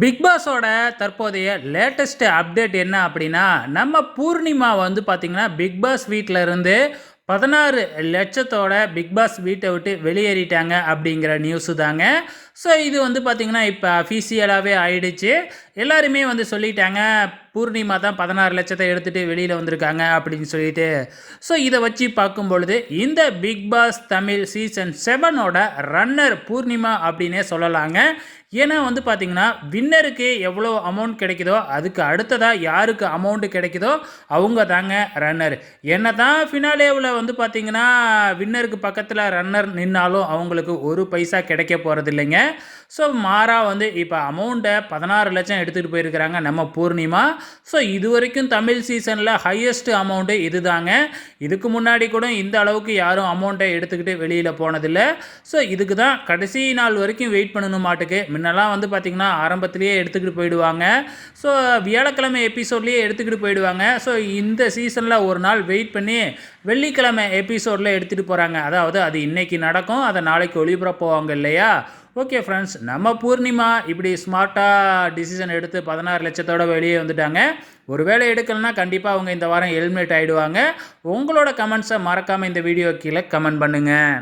Big பாஸோட தற்போதைய latest update என்ன அப்படின்னா நம்ம பூர்ணிமா வந்து பார்த்திங்கன்னா பிக் பாஸ் வீட்டில் இருந்து பதினாறு லட்சத்தோட பிக் பாஸ் வீட்டை விட்டு வெளியேறிட்டாங்க அப்படிங்கிற நியூஸு தாங்க. ஸோ இது வந்து பார்த்திங்கன்னா இப்போ அஃபீஷியலாகவே ஆயிடுச்சு. எல்லாருமே வந்து சொல்லிட்டாங்க பூர்ணிமா தான் பதினாறு லட்சத்தை எடுத்துகிட்டு வெளியில் வந்திருக்காங்க அப்படின்னு சொல்லிட்டு. ஸோ இதை வச்சு பார்க்கும் பொழுது இந்த பிக் பாஸ் தமிழ் சீசன் செவனோட ரன்னர் பூர்ணிமா அப்படின்னே சொல்லலாங்க. ஏன்னா வந்து பார்த்திங்கன்னா வின்னருக்கு எவ்வளோ அமௌண்ட் கிடைக்குதோ அதுக்கு அடுத்ததாக யாருக்கு அமௌண்ட் கிடைக்குதோ அவங்க தாங்க ரன்னர் என்ன தான் ஃபினாலேவில் வந்து பார்த்திங்கன்னா வின்னருக்கு பக்கத்தில் ரன்னர் நின்னாலும் அவங்களுக்கு ஒரு பைசா கிடைக்க போகிறது இல்லைங்க ஸோ மாறாக வந்து இப்போ அமௌண்ட்டை பதினாறு லட்சம் எடுத்துகிட்டு போயிருக்கிறாங்க நம்ம பூர்ணிமா. ஸோ இது வரைக்கும் தமிழ் சீசனில் ஹையஸ்ட் அமௌண்ட்டு இது தாங்க இதுக்கு முன்னாடி கூட இந்த அளவுக்கு யாரும் அமௌண்ட்டை எடுத்துக்கிட்டு வெளியில் போனதில்லை. ஸோ இதுக்கு தான் கடைசி நாள் வரைக்கும் வெயிட் பண்ணணும் மாட்டுக்கு. முன்னெல்லாம் வந்து பார்த்திங்கன்னா ஆரம்பத்திலேயே எடுத்துக்கிட்டு போயிடுவாங்க. ஸோ வியாழக்கிழமை எபிசோட்லேயே எடுத்துக்கிட்டு போயிடுவாங்க. ஸோ இந்த சீசனில் ஒரு நாள் வெயிட் பண்ணி வெள்ளிக்கிழமை எபிசோடில் எடுத்துகிட்டு போகிறாங்க அதாவது அது இன்றைக்கி நடக்கும். அதை நாளைக்கு ஒளிபரப்புவாங்க இல்லையா? ஓகே ஃப்ரெண்ட்ஸ் நம்ம பூர்ணிமா இப்படி ஸ்மார்ட்டாக டிசிஷன் எடுத்து பதினாறு லட்சத்தோட வெளியே வந்துட்டாங்க. ஒருவேளை எடுக்கலைன்னா கண்டிப்பாக அவங்க இந்த வாரம் ஹெல்மெட் ஆகிடுவாங்க உங்களோட கமெண்ட்ஸை மறக்காமல் இந்த வீடியோ கீழே கமெண்ட் பண்ணுங்கள்